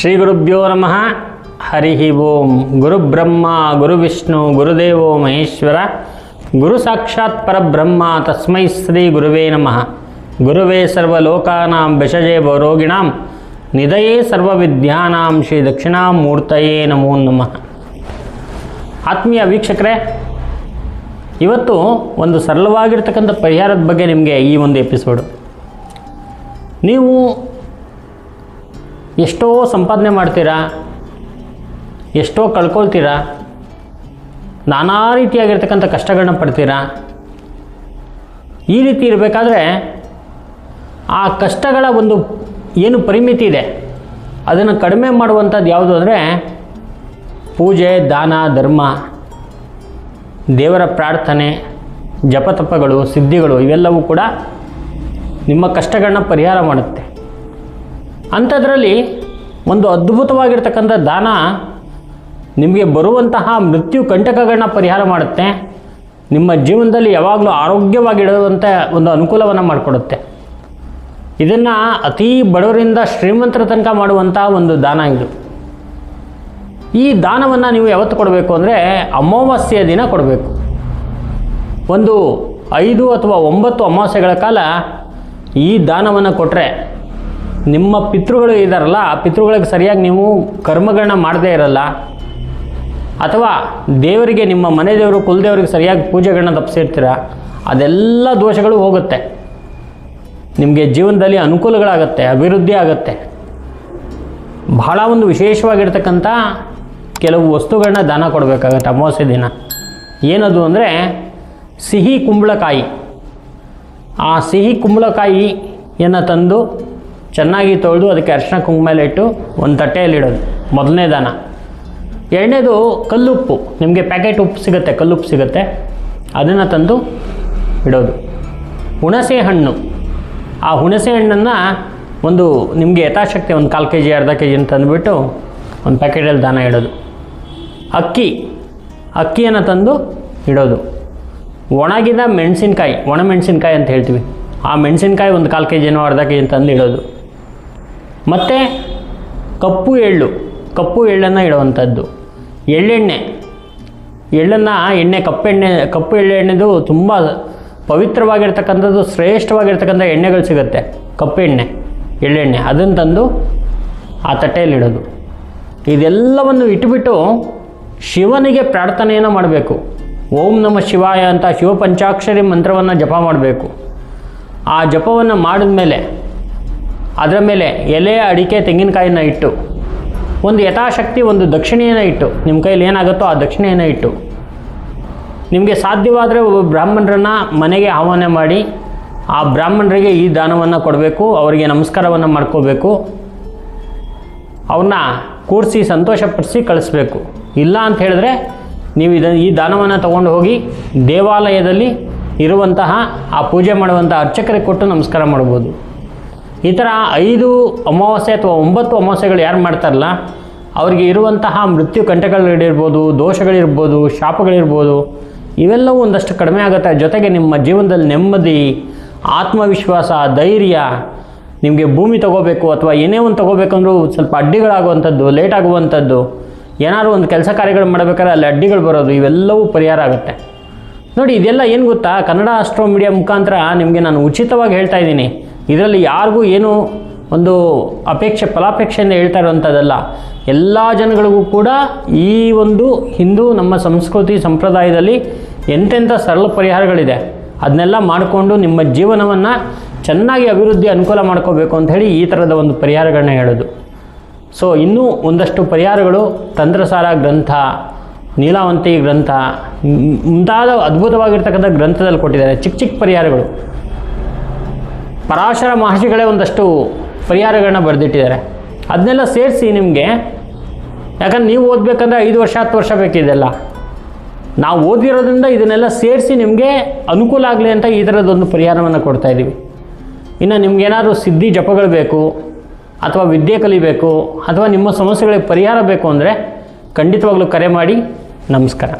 ಶ್ರೀ ಗುರುಭ್ಯೋ ನಮಃ. ಹರಿ ಓಂ. ಗುರುಬ್ರಹ್ಮ ಗುರುವಿಷ್ಣು ಗುರುದೇವೋ ಮಹೇಶ್ವರ. ಗುರು ಸಾಕ್ಷಾತ್ ಪರಬ್ರಹ್ಮ, ತಸ್ಮೈ ಶ್ರೀ ಗುರುವೇ ನಮಃ. ಗುರುವೇ ಸರ್ವಲೋಕಾನಾಂ ವಿಷಜೇ ಭವರೋಗಿಣಾಂ ನಿಧಯೇ ಸರ್ವವಿದ್ಯಾನಾಂ ಶ್ರೀ ದಕ್ಷಿಣಾಮೂರ್ತಯೇ ನಮೋ ನಮಃ. ಆತ್ಮೀಯ ವೀಕ್ಷಕರೇ, ಇವತ್ತು ಒಂದು ಸರಳವಾಗಿರ್ತಕ್ಕಂಥ ಪರಿಹಾರದ ಬಗ್ಗೆ ನಿಮಗೆ ಈ ಒಂದು ಎಪಿಸೋಡು. ನೀವು ಎಷ್ಟೋ ಸಂಪಾದನೆ ಮಾಡ್ತೀರಾ, ಎಷ್ಟೋ ಕಳ್ಕೊಳ್ತೀರಾ, ನಾನಾ ರೀತಿಯಾಗಿರ್ತಕ್ಕಂಥ ಕಷ್ಟಗಳನ್ನ ಪಡ್ತೀರಾ? ಈ ರೀತಿ ಇರಬೇಕಾದ್ರೆ ಆ ಕಷ್ಟಗಳ ಒಂದು ಏನು ಪರಿಮಿತಿ ಇದೆ, ಅದನ್ನು ಕಡಿಮೆ ಮಾಡುವಂಥದ್ದು ಯಾವುದು ಅಂದರೆ ಪೂಜೆ, ದಾನ, ಧರ್ಮ, ದೇವರ ಪ್ರಾರ್ಥನೆ, ಜಪತಪಗಳು, ಸಿದ್ಧಿಗಳು, ಇವೆಲ್ಲವೂ ಕೂಡ ನಿಮ್ಮ ಕಷ್ಟಗಳನ್ನ ಪರಿಹಾರ ಮಾಡುತ್ತೆ. ಅಂಥದ್ರಲ್ಲಿ ಒಂದು ಅದ್ಭುತವಾಗಿರ್ತಕ್ಕಂಥ ದಾನ ನಿಮಗೆ ಬರುವಂತಹ ಮೃತ್ಯು ಕಂಟಕಗಳನ್ನ ಪರಿಹಾರ ಮಾಡುತ್ತೆ. ನಿಮ್ಮ ಜೀವನದಲ್ಲಿ ಯಾವಾಗಲೂ ಆರೋಗ್ಯವಾಗಿಡುವಂಥ ಒಂದು ಅನುಕೂಲವನ್ನು ಮಾಡಿಕೊಡುತ್ತೆ. ಇದನ್ನು ಅತೀ ಬಡವರಿಂದ ಶ್ರೀಮಂತರ ತನಕ ಮಾಡುವಂಥ ಒಂದು ದಾನ ಇದು. ಈ ದಾನವನ್ನು ನೀವು ಯಾವತ್ತು ಕೊಡಬೇಕು ಅಂದರೆ ಅಮಾವಾಸ್ಯೆಯ ದಿನ ಕೊಡಬೇಕು. ಒಂದು ಐದು ಅಥವಾ ಒಂಬತ್ತು ಅಮಾವಾಸ್ಯೆಗಳ ಕಾಲ ಈ ದಾನವನ್ನು ಕೊಟ್ಟರೆ ನಿಮ್ಮ ಪಿತೃಗಳು ಇದ್ದಾರಲ್ಲ ಆ ಪಿತೃಗಳಿಗೆ ಸರಿಯಾಗಿ ನೀವು ಕರ್ಮಗಳನ್ನ ಮಾಡದೇ ಇರಲ್ಲ. ಅಥವಾ ದೇವರಿಗೆ ನಿಮ್ಮ ಮನೆ ದೇವರು, ಕುಲದೇವರಿಗೆ ಸರಿಯಾಗಿ ಪೂಜೆಗಳನ್ನ ತಪ್ಪಿಸಿರ್ತೀರ ಅದೆಲ್ಲ ದೋಷಗಳು ಹೋಗುತ್ತೆ. ನಿಮಗೆ ಜೀವನದಲ್ಲಿ ಅನುಕೂಲಗಳಾಗತ್ತೆ, ಅಭಿವೃದ್ಧಿ ಆಗುತ್ತೆ. ಬಹಳ ಒಂದು ವಿಶೇಷವಾಗಿರ್ತಕ್ಕಂಥ ಕೆಲವು ವಸ್ತುಗಳನ್ನ ದಾನ ಕೊಡಬೇಕಾಗತ್ತೆ ಅಮಾವಾಸ್ಯ ದಿನ. ಏನದು ಅಂದರೆ, ಸಿಹಿ ಕುಂಬಳಕಾಯಿ. ಆ ಸಿಹಿ ಕುಂಬಳಕಾಯಿಯನ್ನು ತಂದು ಚೆನ್ನಾಗಿ ತೊಳೆದು ಅದಕ್ಕೆ ಅರಿಶಿನ ಕುಂಕುಮ ಇಟ್ಟು ಒಂದು ತಟ್ಟೆಯಲ್ಲಿಡೋದು ಮೊದಲನೇ ದಾನ. ಎರಡನೇದು ಕಲ್ಲುಪ್ಪು. ನಿಮಗೆ ಪ್ಯಾಕೆಟ್ ಉಪ್ಪು ಸಿಗುತ್ತೆ, ಕಲ್ಲುಪ್ಪು ಸಿಗುತ್ತೆ. ಅದನ್ನು ತಂದು ಇಡೋದು. ಹುಣಸೆ ಹಣ್ಣು. ಆ ಹುಣಸೆ ಹಣ್ಣನ್ನು ಒಂದು ನಿಮಗೆ ಯಥಾಶಕ್ತಿ ಒಂದು ಕಾಲು ಕೆ ಜಿ ಅರ್ಧ ಕೆ ಜಿ ಅಂತ ತಂದುಬಿಟ್ಟು ಒಂದು ಪ್ಯಾಕೆಟಲ್ಲಿ ದಾನ ಇಡೋದು. ಅಕ್ಕಿ. ಅಕ್ಕಿಯನ್ನು ತಂದು ಇಡೋದು. ಒಣಗಿದ ಮೆಣಸಿನ್ಕಾಯಿ, ಒಣ ಮೆಣಸಿನ್ಕಾಯಿ ಅಂತ ಹೇಳ್ತೀವಿ. ಆ ಮೆಣಸಿನ್ಕಾಯಿ ಒಂದು ಕಾಲು ಕೆ ಜಿನೋ ಅರ್ಧ ಕೆ ಜಿ ತಂದು ಇಡೋದು. ಮತ್ತು ಕಪ್ಪು ಎಳ್ಳು, ಕಪ್ಪು ಎಳ್ಳನ್ನು ಇಡುವಂಥದ್ದು. ಎಳ್ಳೆಣ್ಣೆ. ಎಳ್ಳನ್ನು ಎಣ್ಣೆ ಕಪ್ಪೆಣ್ಣೆ ಕಪ್ಪು ಎಳ್ಳೆಣ್ಣೆದು ತುಂಬ ಪವಿತ್ರವಾಗಿರ್ತಕ್ಕಂಥದ್ದು, ಶ್ರೇಷ್ಠವಾಗಿರ್ತಕ್ಕಂಥ ಎಣ್ಣೆಗಳು ಸಿಗುತ್ತೆ. ಕಪ್ಪೆಣ್ಣೆ ಎಳ್ಳೆಣ್ಣೆ. ಅದನ್ನು ತಂದು ಆ ತಟ್ಟೆಯಲ್ಲಿಡೋದು ಇದೆಲ್ಲವನ್ನು ಇಟ್ಬಿಟ್ಟು ಶಿವನಿಗೆ ಪ್ರಾರ್ಥನೆಯನ್ನು ಮಾಡಬೇಕು. ಓಂ ನಮ ಶಿವಾಯ ಅಂತ ಶಿವ ಪಂಚಾಕ್ಷರಿ ಮಂತ್ರವನ್ನು ಜಪ ಮಾಡಬೇಕು. ಆ ಜಪವನ್ನು ಮಾಡಿದ ಮೇಲೆ ಅದರ ಮೇಲೆ ಎಲೆ, ಅಡಿಕೆ ತೆಂಗಿನಕಾಯಿನ ಇಟ್ಟು, ಒಂದು ಯಥಾಶಕ್ತಿ, ಒಂದು ದಕ್ಷಿಣೆಯನ್ನು ಇಟ್ಟು, ನಿಮ್ಮ ಕೈಯಲ್ಲಿ ಏನಾಗುತ್ತೋ ಆ ದಕ್ಷಿಣೆಯನ್ನು ಇಟ್ಟು, ನಿಮಗೆ ಸಾಧ್ಯವಾದರೆ ಒಬ್ಬ ಬ್ರಾಹ್ಮಣರನ್ನು ಮನೆಗೆ ಆಹ್ವಾನ ಮಾಡಿ, ಆ ಬ್ರಾಹ್ಮಣರಿಗೆ ಈ ದಾನವನ್ನು ಕೊಡಬೇಕು, ಅವರಿಗೆ ನಮಸ್ಕಾರವನ್ನು ಮಾಡ್ಕೋಬೇಕು, ಅವ್ರನ್ನ ಕೂರಿಸಿ, ಸಂತೋಷಪಡಿಸಿ ಕಳಿಸ್ಬೇಕು. ಇಲ್ಲ ಅಂತ ಹೇಳಿದ್ರೆ ನೀವು ಇದನ್ನು, ಈ ದಾನವನ್ನು ತಗೊಂಡು ಹೋಗಿ ದೇವಾಲಯದಲ್ಲಿ ಇರುವಂತಹ ಆ ಪೂಜೆ ಮಾಡುವಂಥ ಅರ್ಚಕರಿಗೆ ಕೊಟ್ಟು ನಮಸ್ಕಾರ ಮಾಡ್ಬೋದು. ಈ ಥರ ಐದು ಅಮಾವಾಸ್ಯೆ ಅಥವಾ ಒಂಬತ್ತು ಅಮಾವಾಸ್ಯೆಗಳು ಯಾರು ಮಾಡ್ತಾರಲ್ಲ, ಅವರಿಗೆ ಇರುವಂತಹ ಮೃತ್ಯು ಕಂಟಕಗಳಿರ್ಬೋದು, ದೋಷಗಳಿರ್ಬೋದು, ಶಾಪಗಳಿರ್ಬೋದು, ಇವೆಲ್ಲವೂ ಒಂದಷ್ಟು ಕಡಿಮೆ ಆಗುತ್ತೆ. ಜೊತೆಗೆ ನಿಮ್ಮ ಜೀವನದಲ್ಲಿ ನೆಮ್ಮದಿ, ಆತ್ಮವಿಶ್ವಾಸ, ಧೈರ್ಯ ನಿಮಗೆ ಭೂಮಿ ತಗೋಬೇಕು ಅಥವಾ ಏನೇ ಒಂದು ತೊಗೋಬೇಕಂದ್ರೂ ಸ್ವಲ್ಪ ಅಡ್ಡಿಗಳಾಗುವಂಥದ್ದು ಲೇಟ್ ಆಗುವಂಥದ್ದು, ಏನಾದರೂ ಒಂದು ಕೆಲಸ ಕಾರ್ಯಗಳು ಮಾಡಬೇಕಾದ್ರೆ ಅಲ್ಲಿ ಅಡ್ಡಿಗಳು ಬರೋದು, ಇವೆಲ್ಲವೂ ಪರಿಹಾರ ಆಗುತ್ತೆ. ನೋಡಿ, ಇದೆಲ್ಲ ಏನು ಗೊತ್ತಾ? ಕನ್ನಡ ಆಸ್ಟ್ರೋ ಮೀಡಿಯಾ ಮುಖಾಂತರ ನಿಮಗೆ ನಾನು ಉಚಿತವಾಗಿ ಹೇಳ್ತಾ ಇದ್ದೀನಿ. ಇದರಲ್ಲಿ ಯಾರಿಗೂ ಏನು ಒಂದು ಅಪೇಕ್ಷೆ ಫಲಾಪೇಕ್ಷೆಯನ್ನು ಹೇಳ್ತಾ ಇರುವಂಥದ್ದಲ್ಲ. ಎಲ್ಲ ಜನಗಳಿಗೂ ಕೂಡ ಈ ಒಂದು ಹಿಂದೂ, ನಮ್ಮ ಸಂಸ್ಕೃತಿ ಸಂಪ್ರದಾಯದಲ್ಲಿ ಎಂತೆಂಥ ಸರಳ ಪರಿಹಾರಗಳಿದೆ. ಅದನ್ನೆಲ್ಲ ಮಾಡಿಕೊಂಡು ನಿಮ್ಮ ಜೀವನವನ್ನು ಚೆನ್ನಾಗಿ ಅಭಿವೃದ್ಧಿ ಅನುಕೂಲ ಮಾಡ್ಕೋಬೇಕು ಅಂತ ಹೇಳಿ ಈ ಥರದ ಒಂದು ಪರಿಹಾರಗಳನ್ನ ಹೇಳೋದು. ಸೊ ಇನ್ನೂ ಒಂದಷ್ಟು ಪರಿಹಾರಗಳು ತಂತ್ರಸಾರ ಗ್ರಂಥ, ನೀಲಾವಂತಿ ಗ್ರಂಥ, ಮುಂತಾದ ಅದ್ಭುತವಾಗಿರ್ತಕ್ಕಂಥ ಗ್ರಂಥದಲ್ಲಿ ಕೊಟ್ಟಿದ್ದಾರೆ. ಚಿಕ್ಕ ಚಿಕ್ಕ ಪರಿಹಾರಗಳು. ಪರಾಶರ ಮಹರ್ಷಿಗಳೇ ಒಂದಷ್ಟು ಪರಿಹಾರಗಳನ್ನ ಬರೆದಿಟ್ಟಿದ್ದಾರೆ. ಅದನ್ನೆಲ್ಲ ಸೇರಿಸಿ ನಿಮಗೆ. ಯಾಕಂದ್ರೆ ನೀವು ಓದಬೇಕಂದ್ರೆ ಐದು ವರ್ಷ, ಹತ್ತು ವರ್ಷ ಬೇಕಿದೆಲ್ಲ. ನಾವು ಓದಿರೋದ್ರಿಂದ ಇದನ್ನೆಲ್ಲ ಸೇರಿಸಿ ನಿಮಗೆ ಅನುಕೂಲ ಆಗಲಿ ಅಂತ ಈ ಥರದೊಂದು ಪರಿಹಾರವನ್ನು ಕೊಡ್ತಾ ಇದ್ದೀವಿ ಇನ್ನು ನಿಮ್ಗೇನಾದರೂ ಸಿದ್ಧಿ ಜಪಗಳು ಬೇಕು, ಅಥವಾ ವಿದ್ಯೆ ಕಲಿಬೇಕು, ಅಥವಾ ನಿಮ್ಮ ಸಮಸ್ಯೆಗಳಿಗೆ ಪರಿಹಾರ ಬೇಕು ಅಂದರೆ ಖಂಡಿತವಾಗ್ಲೂ ಕರೆ ಮಾಡಿ. ನಮಸ್ಕಾರ.